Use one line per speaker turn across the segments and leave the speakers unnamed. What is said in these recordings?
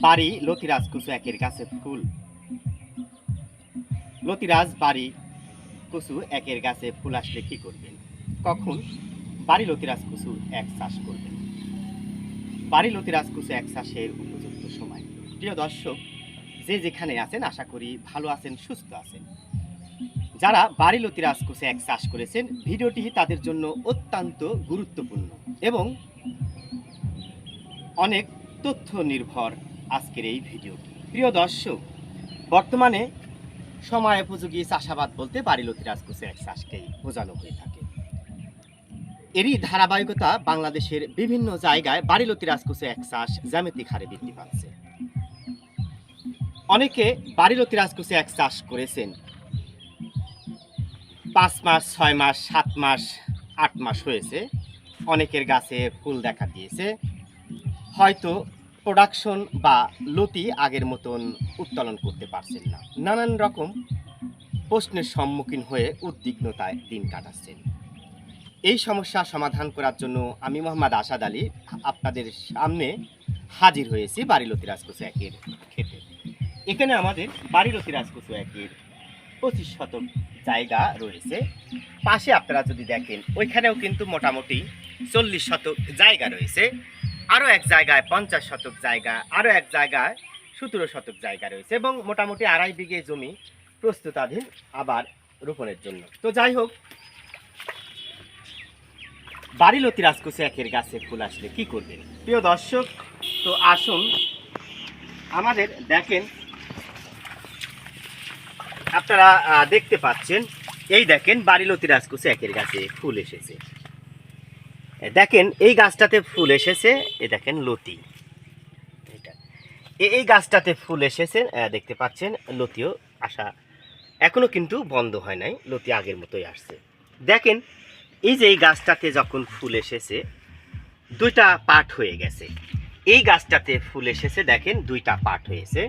বাড়ি লতিরাজ কুসু একের গাছে ফুল। লতিরাজ বাড়ি কুচু একের গাছে ফুল আসলে কি করবেন? কখন? বাড়ি লতিরাজ কুচু এক চাষ করবেন। বাড়ি লতিরাজ কুচু এক চাষের উপযুক্ত সময়। প্রিয় দর্শক, যে যেখানে আছেন, আশা করি ভালো আছেন, সুস্থ আছেন। যারা বাড়ি লতিরাজ কুচে এক চাষ করেছেন, ভিডিওটি তাদের জন্য অত্যন্ত গুরুত্বপূর্ণ এবং অনেক তথ্য নির্ভর আজকের এই ভিডিওটি। প্রিয় দর্শক, বর্তমানে সময় উপযোগী চাষাবাদ বলতে বাড়িলতি রাজকুচে এক চাষকেই বোঝানো হয়ে থাকে। এরই ধারাবাহিকতা বাংলাদেশের বিভিন্ন জায়গায় বাড়িলতি রাজকুচে এক চাষ জ্যামিতিক হারে বৃদ্ধি পাচ্ছে। অনেকে বাড়িলতি রাজকুচে এক চাষ করেছেন। পাঁচ মাস, ছয় মাস, সাত মাস, আট মাস হয়েছে। অনেকের গাছে ফুল দেখা দিয়েছে। হয়তো প্রোডাকশন বা লতি আগের মতন উত্তোলন করতে পারছেন না। নানান রকম প্রশ্নের সম্মুখীন হয়ে উদ্বিগ্নতায় দিন কাটাচ্ছেন। এই সমস্যা সমাধান করার জন্য আমি মোহাম্মদ আসাদ আলী আপনাদের সামনে হাজির হয়েছি বাড়ি বাড়িলতি রাজকুচু একের ক্ষেত্রে। এখানে আমাদের বাড়িলতি রাজকুচু একের পঁচিশ শতক জায়গা রয়েছে। পাশে আপনারা যদি দেখেন, ওইখানেও কিন্তু মোটামুটি চল্লিশ শতক জায়গা রয়েছে। আরও এক জায়গায় পঞ্চাশ শতক জায়গা আরও এক জায়গায় সতেরো শতক জায়গা রয়েছে এবং মোটামুটি আড়াই বিঘে জমি প্রস্তুতাধীন আবার রোপণের জন্য। তো যাই হোক, বাড়িলতি রাজকুচে একের গাছে ফুল আসলে কি করবেন? প্রিয় দর্শক, তো আসুন, আমাদের দেখেন, আপনারা দেখতে পাচ্ছেন, এই দেখেন বাড়ি লতি রাজকুচে একের গাছে ফুল এসেছে। দেখেন, এই গাছটাতে ফুল এসেছে, এ দেখেন লতি। এই গাছটাতে ফুল এসেছে দেখতে পাচ্ছেন, লতিও আসা, এখনও কিন্তু বন্ধ হয় নাই, লতি আগের মতোই আসছে। দেখেন, এই যে এই গাছটাতে যখন ফুল এসেছে, দুইটা পাট হয়ে গেছে। এই গাছটাতে ফুল এসেছে, দেখেন, দুইটা পাট হয়েছে।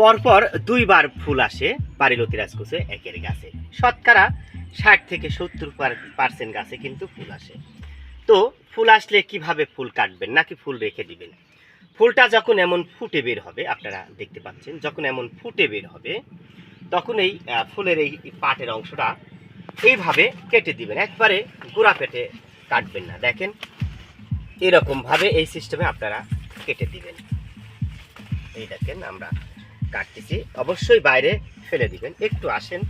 পরপর দুইবার ফুল আসে বাড়ি বাড়িলতি রাজকুচে একের গাছে। শতকরা ষাট থেকে সত্তর পার্সেন্ট গাছে কিন্তু ফুল আসে। তো ফুল আসলে কীভাবে ফুল কাটবেন? নাকি ফুল রেখে দিবেন? ফুলটা যখন এমন ফুটে বের হবে, আপনারা দেখতে পাচ্ছেন, যখন এমন ফুটে বের হবে, তখন এই ফুলের এই পাটের অংশটা এইভাবে কেটে দিবেন। একবারে গোড়া পেটে কাটবেন না। দেখেন, এরকমভাবে এই সিস্টেমে আপনারা কেটে দিবেন। এই দেখেন, আমরা কাটতেছি। অবশ্যই বাইরে ফেলে দিবেন। একটু আসেন।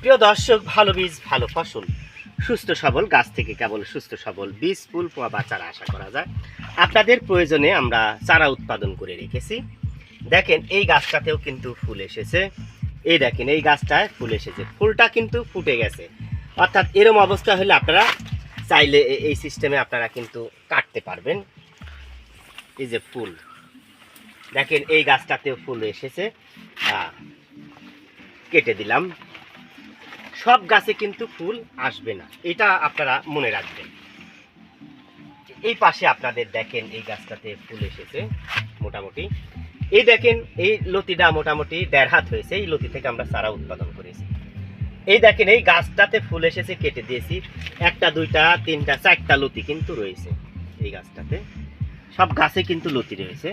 প্রিয় দর্শক, ভালো বীজ, ভালো ফসল। সুস্থ সবল গাছ থেকে কেবল সুস্থ সবল বীজ, ফুল বা চারা আশা করা যায়। আপনাদের প্রয়োজনে আমরা চারা উৎপাদন করে রেখেছি। দেখেন, এই গাছটাতেও কিন্তু ফুল এসেছে। এই দেখেন, এই গাছটায় ফুল এসেছে। ফুলটা কিন্তু ফুটে গেছে। অর্থাৎ এরম অবস্থা হলে আপনারা চাইলে এই সিস্টেমে আপনারা কিন্তু কাটতে পারবেন। এই যে ফুল। দেখেন, এই গাছটাতেও ফুল এসেছে। কেটে দিলাম। সব গাছে কিন্তু ফুল আসবে না। এটা আপনারা মনে রাখবেন। এই পাশে আপনাদের দেখেন এই গাছটাতে ফুল এসেছে, মোটামুটি। এই দেখেন, এই লতিটা মোটামুটি দেড় হাত হয়েছে, এই লতি থেকে আমরা সারা উৎপাদন করেছি। এই দেখেন, এই গাছটাতে ফুল এসেছে, কেটে দিয়েছি। একটা, দুইটা, তিনটা, চারটা লতি কিন্তু রয়েছে এই গাছটাতে। সব গাছে কিন্তু লতি রয়েছে।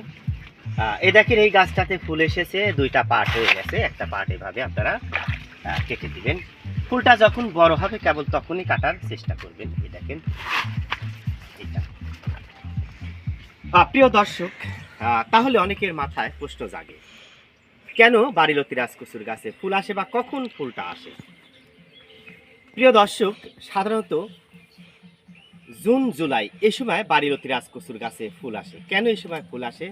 এই দেখেন, এই গাছটাতে ফুল এসেছে, দুইটা পার্ট হয়ে গেছে। একটা পার্ট এভাবে আপনারা কেটে দিবেন। ফুলটা যখন বড় হবে, কেবল তখনই কাটার চেষ্টা করবেন। এই দেখেন। প্রিয় দর্শক তাহলে অনেকের মাথায় প্রশ্ন জাগে, কেন বাড়িলতি রাজকুচুর গাছে ফুল আসে বা কখন ফুলটা আসে? প্রিয় দর্শক, সাধারণত জুন, জুলাই, এ সময় বাড়িলতি রাজকুচুর গাছে ফুল আসে। কেন এই সময় ফুল আসে?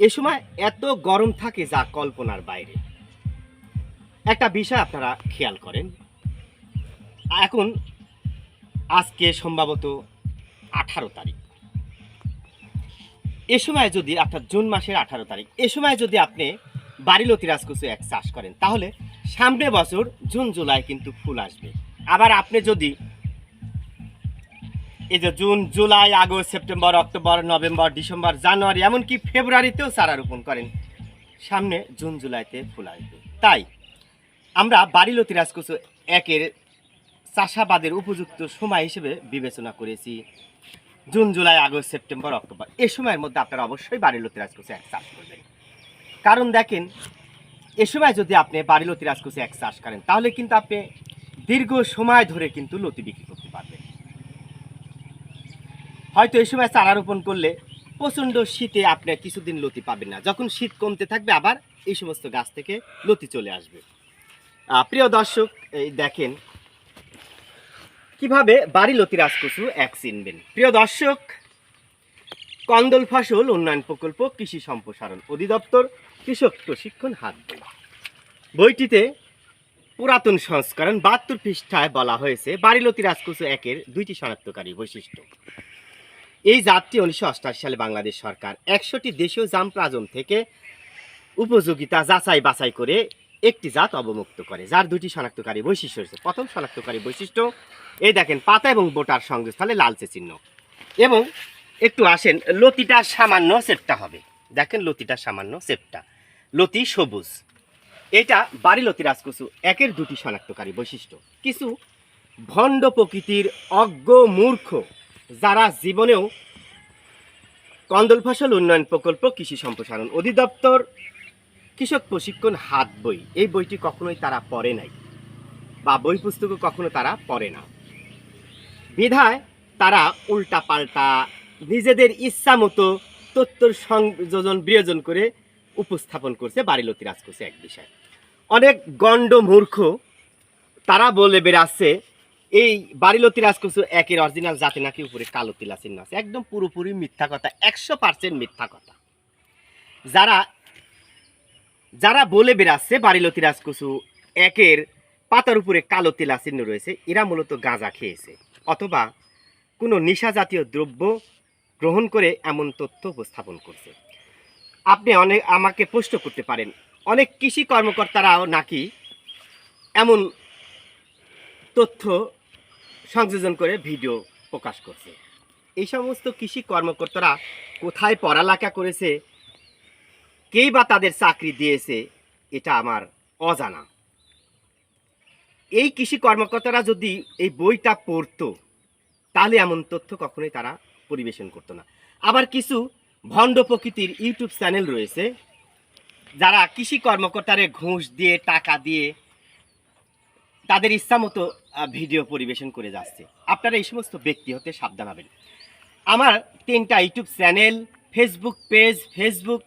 এ সময় এত গরম থাকে যা কল্পনার বাইরে। একটা বিষয় আপনারা খেয়াল করেন। এখন, আজকে সম্ভবত আঠারো তারিখ। এ সময় যদি, অর্থাৎ জুন মাসের আঠারো তারিখ, এ সময় যদি আপনি বাড়িলতি রাজকুচু এক চাষ করেন, তাহলে সামনে বছর জুন, জুলাই কিন্তু ফুল আসবে। আবার আপনি যদি এই যে June, July, August, September, October, November, December, জানুয়ারি, এমনকি ফেব্রুয়ারিতেও চারা রোপণ করেন, সামনে জুন, জুলাইতে ফুল আসবে। তাই আমরা বাড়িলতি রাজকুচু একের চাষাবাদের উপযুক্ত সময় হিসেবে বিবেচনা করেছি। June, July, August, September, October, এ সময়ের মধ্যে আপনারা অবশ্যই বাড়িলতি রাজকুচি এক চাষ করবেন। কারণ দেখেন, এ সময় যদি আপনি বাড়িলতি রাজকুচি এক চাষ করেন, তাহলে কিন্তু আপনি দীর্ঘ সময় ধরে কিন্তু লতি বিক্রি করতে পারবেন। হয়তো এই সময় চারা রোপণ করলে প্রচণ্ড শীতে আপনি কিছুদিন লতি পাবেন না। যখন শীত কমতে থাকবে, আবার এই সমস্ত গাছ থেকে লতি চলে আসবে। প্রিয় দর্শক, এই দেখেন কীভাবে বাড়ি লতি রাজকচু এক চিনবেন। প্রিয় দর্শক, কন্দল ফসল উন্নয়ন প্রকল্প কৃষি সম্প্রসারণ অধিদপ্তর কৃষক প্রশিক্ষণ হাত বই বইটিতে পুরাতন সংস্করণ বাহাত্তর পৃষ্ঠায় বলা হয়েছে, বাড়িলতি রাজকচু একের দুইটি শনাক্তকারী বৈশিষ্ট্য। এই জাতটি উনিশশো সালে বাংলাদেশ সরকার একশোটি দেশীয় জাম প্লাজম থেকে উপযোগিতা যাচাই বাছাই করে একটি জাত অবমুক্ত করে, যার দুটি শনাক্তকারী বৈশিষ্ট্য রয়েছে। প্রথম শনাক্তকারী বৈশিষ্ট্য, এই দেখেন, পাতা এবং বোটার সংযোগস্থলে লালচে চিহ্ন। এবং একটু আসেন, লতিটা সামান্য সেপটা হবে। দেখেন, লতিটা সামান্য সেপটা লতি সবুজ। এটা বাড়ি লতি রাজকচু একের দুটি শনাক্তকারী বৈশিষ্ট্য। কিছু ভণ্ড প্রকৃতির অজ্ঞ মূর্খ, যারা জীবনেও কন্দল ফসল উন্নয়ন প্রকল্প কৃষি সম্প্রসারণ অধিদপ্তর কৃষক প্রশিক্ষণ হাত বই। এই বইটি কখনোই তারা পড়ে নাই বা বই পুস্তকও কখনো তারা পড়ে না। বিধায় তারা উল্টা পাল্টা নিজেদের ইচ্ছা মতো তথ্যর সংযোজন বিয়োজন করে উপস্থাপন করছে বাড়িলতি রাজ করছে এক বিষয়। অনেক গণ্ড মূর্খ তারা বলে বেড়াচ্ছে, এই বাড়িলতি রাজকচু একের অরিজিনাল জাতে নাকি উপরে কালো তিলা চিহ্ন আছে। একদম পুরোপুরি মিথ্যা কথা, একশো পার্সেন্ট মিথ্যা কথা। যারা যারা বলে বেড়াচ্ছে বাড়িলতি রাজকচু একের পাতার উপরে কালো তিলা চিহ্ন রয়েছে, এরা মূলত গাঁজা খেয়েছে। অথবা কোনো নেশা জাতীয় দ্রব্য গ্রহণ করে এমন তথ্য উপস্থাপন করছে। আপনি অনেক আমাকে প্রশ্ন করতে পারেন, অনেক কৃষি কর্মকর্তারাও নাকি এমন তথ্য সংযোজন করে ভিডিও প্রকাশ করছে। এই সমস্ত কৃষি কর্মকর্তারা কোথায় পড়ালেখা করেছে কেই বা তাদের চাকরি দিয়েছে এটা আমার অজানা। এই কৃষি কর্মকর্তারা যদি এই বইটা পড়তো, তাহলে এমন তথ্য কখনোই তারা পরিবেশন করতো না। আবার কিছু ভণ্ড প্রকৃতির ইউটিউব চ্যানেল রয়েছে, যারা কৃষি কর্মকর্তারে ঘুষ দিয়ে, টাকা দিয়ে তাদের ইচ্ছা মতো ভিডিও পরিবেশন করে যাচ্ছে। আপনারা এই সমস্ত ব্যক্তি হতে সাবধান হবেন। আমার তিনটা YouTube channel Facebook page Facebook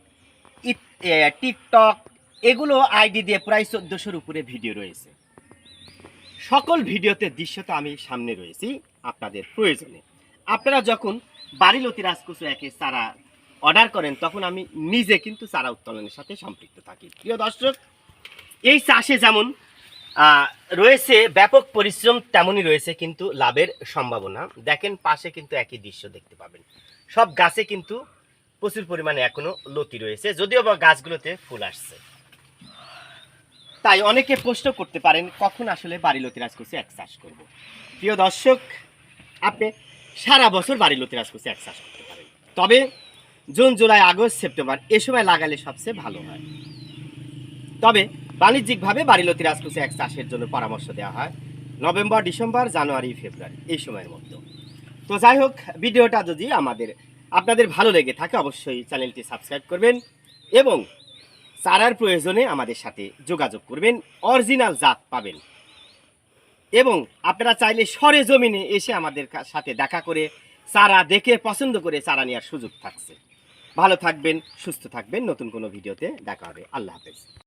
TikTok, এগুলো আইডি দিয়ে প্রায় চোদ্দোশোর উপরে ভিডিও রয়েছে। সকল ভিডিওতে দৃশ্যত আমি সামনে রয়েছি আপনাদের প্রয়োজনে। আপনারা যখন বাড়িলতি রাজকুচু একে চারা অর্ডার করেন, তখন আমি নিজে কিন্তু চারা উত্তোলনের সাথে সম্পৃক্ত থাকি। প্রিয় দর্শক, এই চাষে যেমন রয়েছে ব্যাপক পরিশ্রম, তেমনই রয়েছে কিন্তু লাভের সম্ভাবনা। দেখেন, পাশে কিন্তু একই দৃশ্য দেখতে পাবেন। সব গাছে কিন্তু প্রচুর পরিমাণে এখনও লতি রয়েছে, যদিও বা গাছগুলোতে ফুল আসছে। তাই অনেকে প্রশ্ন করতে পারেন, কখন আসলে বাড়ি লতি রাজ করছে এক চাষ করব? প্রিয় দর্শক, আপনি সারা বছর বাড়ি লতি রাজ করছে এক চাষ করতে পারেন। তবে জুন, জুলাই, আগস্ট, সেপ্টেম্বর, এ সময় লাগালে সবচেয়ে ভালো হয়। তবে বাণিজ্যিকভাবে বাড়ি বাড়িলতি রাজকুচে এক চাষের জন্য পরামর্শ দেওয়া হয় নভেম্বর, ডিসেম্বর, জানুয়ারি, ফেব্রুয়ারি, এই সময়ের মধ্যে। তো যাই হোক, ভিডিওটা যদি আমাদের আপনাদের ভালো লেগে থাকে অবশ্যই চ্যানেলটি সাবস্ক্রাইব করবেন এবং চারার প্রয়োজনে আমাদের সাথে যোগাযোগ করবেন, অরিজিনাল জাত পাবেন। এবং আপনারা চাইলে সরে জমিনে এসে আমাদের সাথে দেখা করে চারা দেখে পছন্দ করে চারা নেওয়ার সুযোগ থাকছে। ভালো থাকবেন, সুস্থ থাকবেন। নতুন কোনো ভিডিওতে দেখা হবে। আল্লাহ হাফেজ।